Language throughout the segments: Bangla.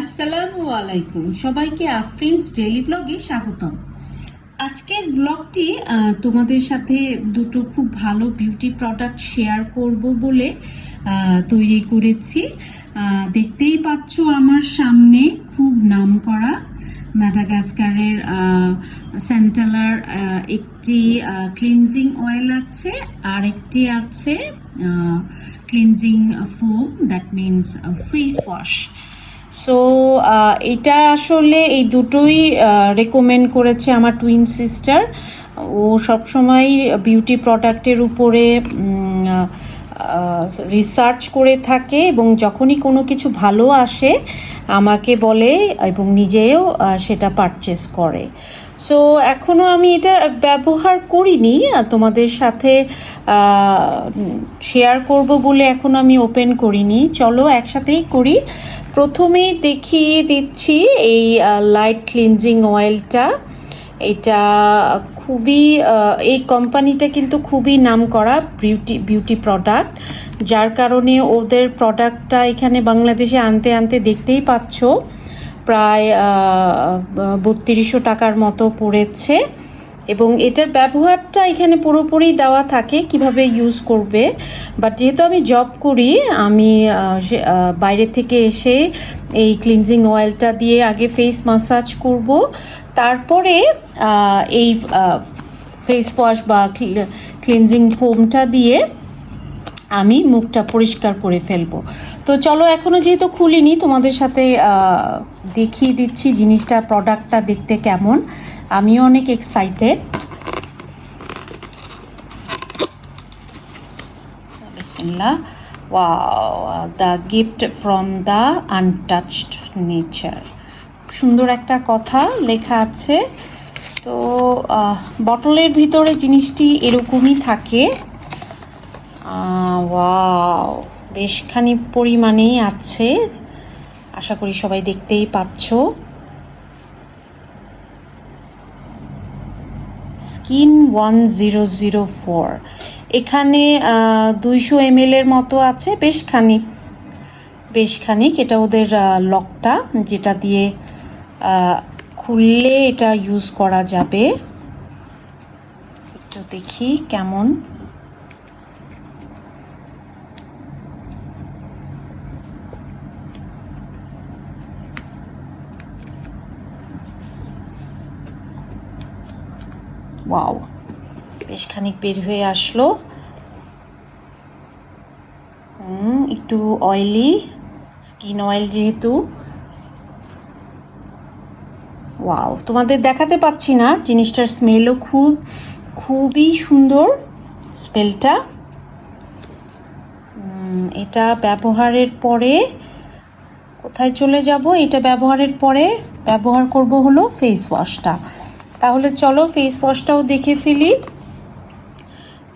আসসালামু আলাইকুম। সবাইকে আফরিনস ডেইলি ব্লগে স্বাগতম। আজকের ব্লগটি তোমাদের সাথে দুটো খুব ভালো বিউটি প্রোডাক্ট শেয়ার করব বলে তৈরি করেছি। দেখতেই পাচ্ছ আমার সামনে খুব নাম করা ম্যাডাগাস্কারের সেন্টালার একটি ক্লিনজিং অয়েল আছে আর একটি আছে cleansing foam that means face wash so এটা আসলে এই দুটোই রেকমেন্ড করেছে আমার টুইন সিস্টার ও সবসময় বিউটি প্রোডাক্টের উপরে রিসার্চ করে থাকে এবং যখনই কোনো কিছু ভালো আসে, আমাকে বলে এবং নিজেও সেটা পারচেস করে। সো এখনও আমি এটা ব্যবহার করিনি। তোমাদের সাথে শেয়ার করব বলে এখন আমি ওপেন করিনি। চলো একসাথেই করি। প্রথমেই দেখিয়ে দিচ্ছি এই লাইট ক্লিনজিং অয়েলটা এটা খুবই এই কোম্পানিটা কিন্তু খুবই নাম করা বিউটি বিউটি প্রোডাক্ট যার কারণে ওদের প্রোডাক্টটা এখানে বাংলাদেশে আনতে আনতে দেখতেই পাচ্ছ। প্রায় বত্রিশশো টাকার মতো পড়েছে। এবং এটার ব্যবহারটা এখানে পুরোপুরি দেওয়া থাকে কীভাবে ইউজ করবে। বাট যেহেতু আমি জব করি, আমি বাইরে থেকে এসে এই ক্লিনজিং অয়েলটা দিয়ে আগে ফেস মাসাজ করব। তারপরে এই ফেস ওয়াশ বা ক্লিনজিং ফোমটা দিয়ে আমি মুখটা পরিষ্কার করে ফেলব। তো চলো, এখনও যেহেতু খুলিনি, তোমাদের সাথে দেখিয়ে দিচ্ছি জিনিসটা প্রোডাক্টটা দেখতে কেমন। আমিও অনেক excited the gift from the untouched nature সুন্দর একটা কথা লেখা আছে। তো বটলের ভিতরে জিনিসটি এরকমই থাকে। ওয়াও বেশখানি পরিমাণেই আছে। আশা করি সবাই দেখতেই পাচ্ছ। Skin one zero zero four. এখানে দুইশো এম এর মতো আছে বেশ খানিক বেশ এটা ওদের লকটা, যেটা দিয়ে খুললে এটা ইউজ করা যাবে। একটু দেখি কেমন। ওয়াও বেশ খানিক বের হয়ে আসলো। একটু অয়েলি স্কিন অয়েল যেহেতু। ওয়াও তোমাদের দেখাতে পাচ্ছি না, জিনিসটার স্মেলও খুব, খুবই সুন্দর স্মেলটা এটা ব্যবহারের পরে কোথায় চলে যাব? এটা ব্যবহারের পরে ব্যবহার করব হলো ফেস ওয়াশটা তাহলে চলো ফেস ওয়াশটাও দেখে ফেলি।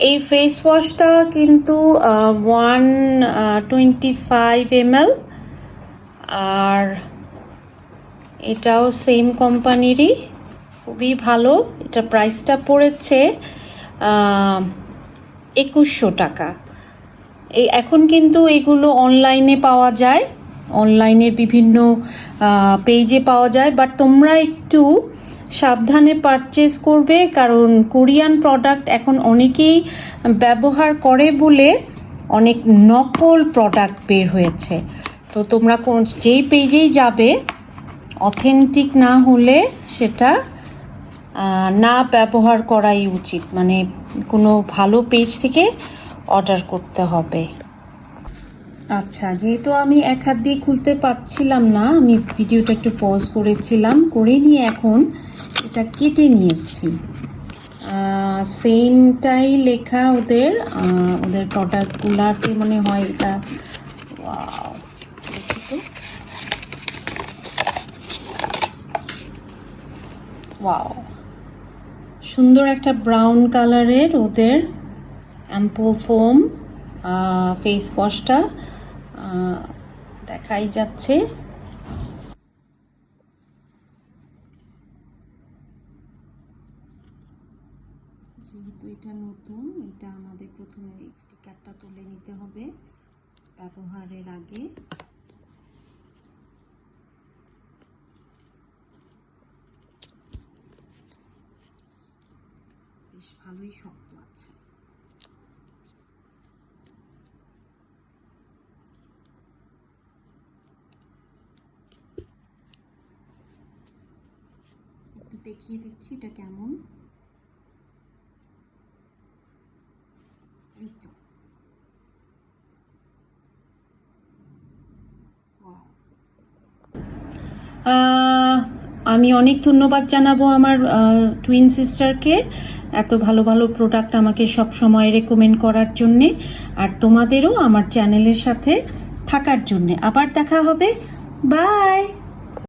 এই ফেস ওয়াশটা কিন্তু ওয়ান টোয়েন্টি ফাইভ এমএল আর এটাও সেম কোম্পানিরই খুবই ভালো, এটা প্রাইসটা পড়েছে একুশশো টাকা। এই এখন কিন্তু এগুলো অনলাইনে পাওয়া যায় অনলাইনের বিভিন্ন পেজে পাওয়া যায় বাট তোমরা একটু সাবধানে পারচেস করবে, কারণ কোরিয়ান প্রোডাক্ট এখন অনেকেই ব্যবহার করে বলে অনেক নকল প্রোডাক্ট বের হয়েছে। তো তোমরা কোন, যেই পেজেই যাবে অথেন্টিক না হলে সেটা না ব্যবহার করাই উচিত। মানে কোনো ভালো পেজ থেকে অর্ডার করতে হবে। আচ্ছা যেহেতু আমি এক হাত দিয়ে খুলতে পারছিলাম না, আমি ভিডিওটা একটু পজ করেছিলাম, করে নিয়ে এখন এটা কেটে নিয়েছি। সেমটাই লেখা ওদের ওদের প্রোডাক্টগুলাতে মনে হয় এটা ওয়াও সুন্দর একটা ব্রাউন কালারের ওদের অ্যাম্পল ফোম ফেস ওয়াশটা দেখাই যাচ্ছে। যেহেতু এটা নতুন, এটা আমাদের প্রথমে স্টিকারটা তুলে নিতে হবে ব্যবহারের আগে। বেশ ভালোই শক্ত আছে। দেখিয়ে দিচ্ছি এটা কেমন। এই তো। আমি অনেক ধন্যবাদ জানাব আমার টুইন সিস্টারকে এত ভালো ভালো প্রোডাক্ট আমাকে সব সময় রেকমেন্ড করার জন্যে আর তোমাদেরও আমার চ্যানেলের সাথে থাকার জন্যে। আবার দেখা হবে। বাই